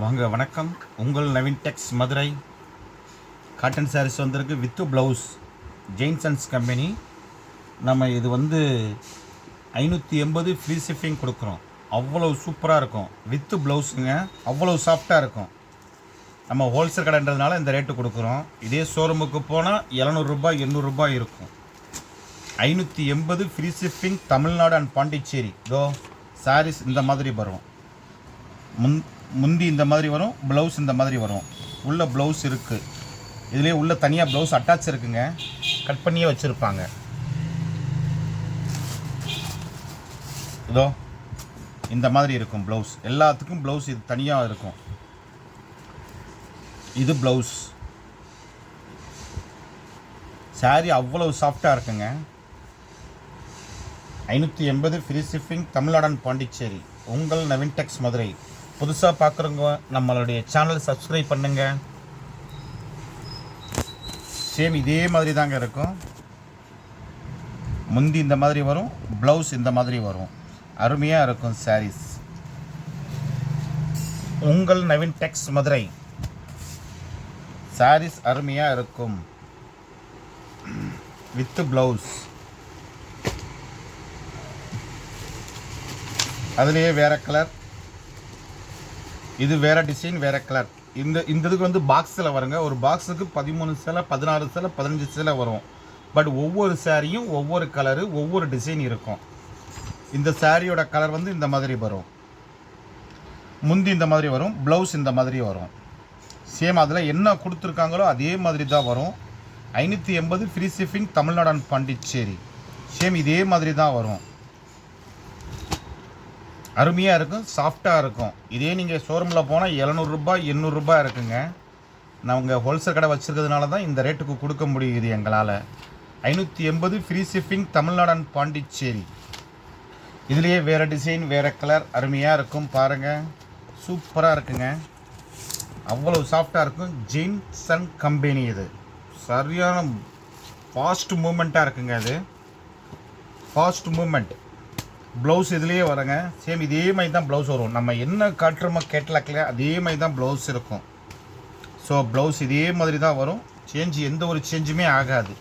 வாங்க வணக்கம். உங்கள் நவீன் டெக்ஸ் மதுரை. காட்டன் சாரீஸ் வந்திருக்கு வித்து ப்ளவுஸ் ஜெயின்சன்ஸ் கம்பெனி நம்ம இது வந்து ஐநூற்றி எண்பது ஃப்ரீ ஷிப்பிங் கொடுக்குறோம். அவ்வளோ சூப்பராக இருக்கும். வித்து ப்ளவுஸுங்க அவ்வளோ சாஃப்டாக இருக்கும். நம்ம ஹோல்சேல் கடைன்றதுனால இந்த ரேட்டு கொடுக்குறோம். இதே ஷோரூமுக்கு போனால் எழுநூறுபா எண்ணூறுரூபா இருக்கும். ஐநூற்றி எண்பது free shipping Tamil Nadu and Pondicherry இதோ சாரீஸ் இந்த மாதிரி வரும். முன் முந்தி இந்த மாதிரி வரும் ப்ளவுஸ் இந்த மாதிரி வரும். உள்ள ப்ளவுஸ் இருக்குது இதுலேயே உள்ள தனியாக ப்ளவுஸ் அட்டாச் இருக்குங்க. கட் பண்ணியே வச்சுருப்பாங்க. இதோ இந்த மாதிரி இருக்கும் ப்ளவுஸ் எல்லாத்துக்கும் ப்ளவுஸ் இது தனியாக இருக்கும். இது ப்ளவுஸ் saree அவ்வளவு சாஃப்டாக இருக்குங்க. ஐநூற்றி எண்பது ஃப்ரீ ஷிப்பிங் தமிழ்நாடன் பாண்டிச்சேரி. உங்கள் நவீன் டெக்ஸ் மதுரை. புதுசாக பார்க்குறவங்க நம்மளுடைய சேனல் சப்ஸ்கிரைப் பண்ணுங்க. சேம் இதே மாதிரி தாங்க இருக்கும். முந்தி இந்த மாதிரி வரும் ப்ளவுஸ் இந்த மாதிரி வரும். அருமையாக இருக்கும் சாரீஸ் உங்கள் நவீன் டெக்ஸ் மதுரை. சாரீஸ் அருமையாக இருக்கும். வித்து ப்ளவுஸ் அதுலேயே வேறு கலர் இது வேற டிசைன் வேற கலர் இந்த இந்த இதுக்கு வந்து பாக்ஸில் வருங்க. ஒரு பாக்ஸுக்கு பதிமூணு சேலை பதினாறு சேலை பதினஞ்சு சேலை வரும். பட் ஒவ்வொரு சாரியும் ஒவ்வொரு கலரு ஒவ்வொரு டிசைன் இருக்கும். இந்த சாரியோட கலர் வந்து இந்த மாதிரி வரும். முந்தி இந்த மாதிரி வரும் ப்ளவுஸ் இந்த மாதிரி வரும். சேம் அதில் என்ன கொடுத்துருக்காங்களோ அதே மாதிரி தான் வரும். ஐநூற்றி எண்பது free shipping Tamil Nadu and Pondicherry. Same இதே மாதிரி தான் வரும். அருமையாக இருக்கும் சாஃப்டாக இருக்கும். இதே நீங்கள் ஷோரூமில் போனால் எழுநூறுபா எண்ணூறுரூபா இருக்குங்க. நாங்கள் ஹோல்சேல் கடை வச்சுருக்கிறதுனால தான் இந்த ரேட்டுக்கு கொடுக்க முடியுது எங்களால். ஐநூற்றி எண்பது free shipping Tamil Nadu and Pondicherry. இதுலேயே வேறு டிசைன் வேறு கலர் அருமையாக இருக்கும் பாருங்கள் சூப்பராக இருக்குங்க. அவ்வளோ சாஃப்டாக இருக்கும். ஜெயின்சன் கம்பெனி இது. சரியான ஃபாஸ்ட் மூமெண்ட்டாக இருக்குங்க அது ஃபாஸ்ட் மூமெண்ட் ப்ளவுஸ் இதுலேயே வரங்க. சேம் இதே மாதிரி தான் ப்ளவுஸ் வரும். நம்ம என்ன காட்டுறோமோ கேட்லாக்ல அதே மாதிரி தான் ப்ளவுஸ் இருக்கும். ஸோ ப்ளவுஸ் இதே மாதிரி தான் வரும். சேஞ்ச் எந்த ஒரு சேஞ்சுமே ஆகாது.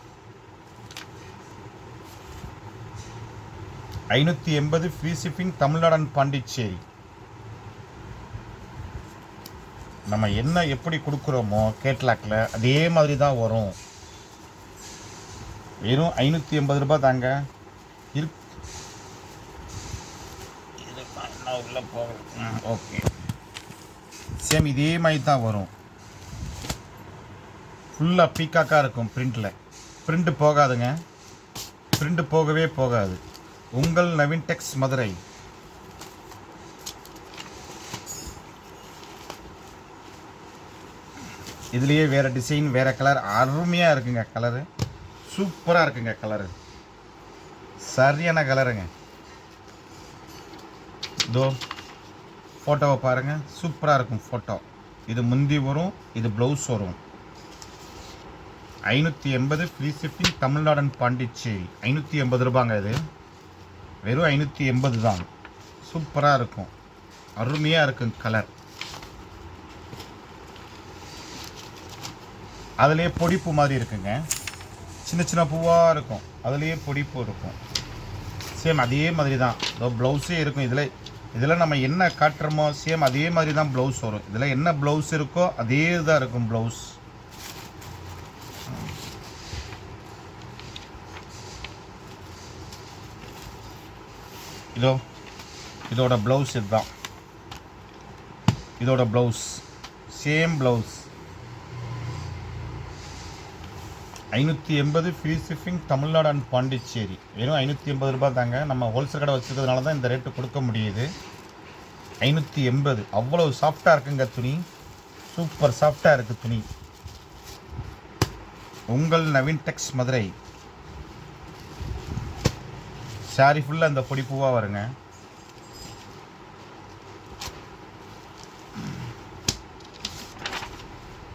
ஐநூற்றி எண்பது free shipping Tamil Nadu and Pondicherry. நம்ம என்ன எப்படி கொடுக்குறோமோ கேட்லாக்கில் அதே மாதிரி தான் வரும். வெறும் ஐநூற்றி எண்பது ரூபாய் தாங்க. இருக்கு. உள்ளே போகிறேன் ஓகே. சேம் இதே மாதிரி தான் வரும். ஃபுல்லாக பீக்காக்காக இருக்கும் பிரிண்டில் பிரிண்ட்டு போகாதுங்க. பிரிண்ட்டு போகவே போகாது. உங்கள் நவீன் டெக்ஸ் மதுரை. இதுலேயே வேறு டிசைன் வேறு கலர் அருமையாக இருக்குங்க கலரு சூப்பராக இருக்குங்க கலரு சரியான கலருங்க இதோ ஃபோட்டோவை பாருங்கள் சூப்பராக இருக்கும் ஃபோட்டோ இது முந்தி வரும் இது ப்ளவுஸ் வரும். ஐநூற்றி எண்பது free shipping Tamil Nadu and Pondicherry. ஐநூற்றி எண்பது ரூபாங்க இது. வெறும் ஐநூற்றி எண்பது தான். சூப்பராக இருக்கும். அருமையாக இருக்கும் கலர் அதுலேயே பொடிப்பு மாதிரி இருக்குங்க. சின்ன சின்ன பூவாக இருக்கும். அதுலேயே பொடிப்பு இருக்கும். சேம் அதே மாதிரி தான். இதோ ப்ளவுஸே இருக்கும் இதில். இதில் நம்ம என்ன காட்டுறோமோ சேம் அதே மாதிரி தான் ப்ளவுஸ் வரும். இதில் என்ன ப்ளவுஸ் இருக்கோ அதே தான் இருக்கும் ப்ளவுஸ் இதோ இதோட ப்ளவுஸ் இதுதான். இதோட ப்ளவுஸ் சேம் ப்ளவுஸ் ஐநூற்றி எண்பது free shipping Tamil Nadu and Pondicherry. வெறும் ஐநூற்றி எண்பது ரூபாய் தாங்க. நம்ம ஹோல்சேல் கடை வச்சுருக்கிறதுனால தான் இந்த ரேட்டு கொடுக்க முடியுது. ஐநூற்றி எண்பது. அவ்வளோ சாஃப்டாக இருக்குங்க துணி. சூப்பர் சாஃப்டாக இருக்குது துணி. உங்கள் நவீன் டெக்ஸ் மதுரை. சாரி ஃபுல்லாக இந்த பொடி பூவாக வருங்க.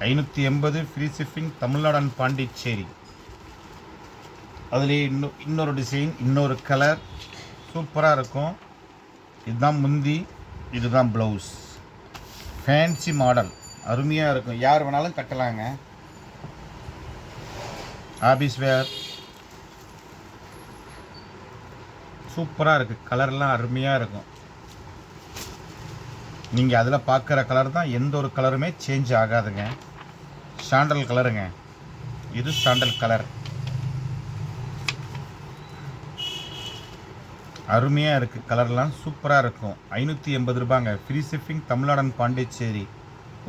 ஐநூற்றி எண்பது free shipping Tamil Nadu and Pondicherry. அதுலேயே இன்னும் இன்னொரு டிசைன் இன்னொரு கலர் சூப்பராக இருக்கும். இதுதான் முந்தி இதுதான் ப்ளவுஸ் ஃபேன்சி மாடல் அருமையாக இருக்கும். யார் வேணாலும் கட்டலாங்க. ஆபீஸ் வேர் சூப்பராக இருக்குது கலர்லாம் அருமையாக இருக்கும். நீங்கள் அதில் பார்க்குற கலர் தான் எந்த ஒரு கலருமே சேஞ்ச் ஆகாதுங்க. சாண்டல் கலருங்க. இது சாண்டல் கலர். அருமையாக இருக்குது கலர்லாம் சூப்பராக இருக்கும். ஐநூற்றி எண்பது ரூபாங்க. Free shipping Tamil Nadu and Pondicherry.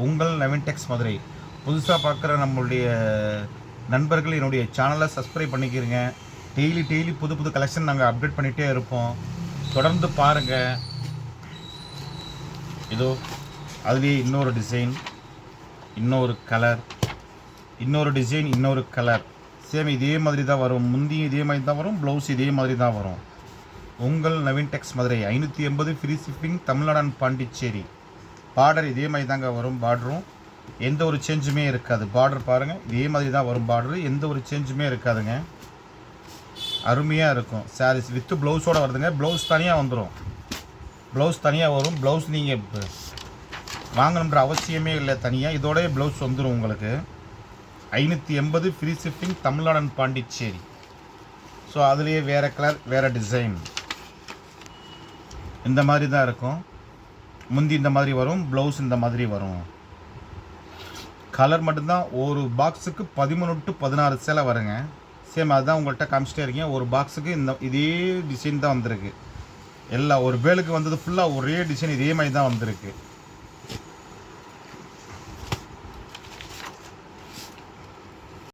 உங்கள் நெவன்டெக்ஸ் மதுரை. புதுசாக பார்க்குற நம்மளுடைய நண்பர்கள் என்னுடைய சேனலை சப்ஸ்கிரைப் பண்ணிக்கிறங்க டெய்லி டெய்லி புது புது கலெக்ஷன் நாங்கள் அப்டேட் பண்ணிகிட்டே இருப்போம். தொடர்ந்து பாருங்கள் இதோ அதுலேயே இன்னொரு டிசைன் இன்னொரு கலர் இன்னொரு டிசைன் இன்னொரு கலர் சேம் இதே மாதிரி தான் வரும். முந்தியும் இதே மாதிரி தான் வரும். ப்ளவுஸ் இதே மாதிரி தான் வரும். உங்கள் நவீன் டெக்ஸ் மதுரை ஐநூற்றி எண்பது free shipping Tamil Nadu and Pondicherry. Border இதே மாதிரி தாங்க வரும் பார்டரும் எந்த ஒரு சேஞ்சுமே இருக்காது. பார்டர் பாருங்கள் இதே மாதிரி தான் வரும் பார்டரு எந்த ஒரு சேஞ்சுமே இருக்காதுங்க. அருமையாக இருக்கும். சாரீஸ் வித்து ப்ளவுஸோட வருதுங்க. ப்ளவுஸ் தனியாக வந்துடும் ப்ளவுஸ் தனியாக வரும். ப்ளவுஸ் நீங்கள் வாங்கணுன்ற அவசியமே இல்லை தனியாக இதோடய ப்ளவுஸ் வந்துடும் உங்களுக்கு. ஐநூற்றி எண்பது free shipping Tamil Nadu and Pondicherry. So அதுலேயே வேறு கலர் வேறு டிசைன் இந்த மாதிரி தான் இருக்கும். முந்தி இந்த மாதிரி வரும் ப்ளவுஸ் இந்த மாதிரி வரும். கலர் மட்டும்தான் ஒரு பாக்ஸுக்கு பதிமூணு டு பதினாறு சேலை வருங்க. சேம் அதுதான் உங்கள்கிட்ட காமிச்சிட்டே இருக்கீங்க. ஒரு பாக்ஸுக்கு இந்த இதே டிசைன் தான் வந்திருக்கு. எல்லா ஒரு வேலுக்கு வந்தது ஃபுல்லாக ஒரே டிசைன் இதே மாதிரி தான் வந்திருக்கு.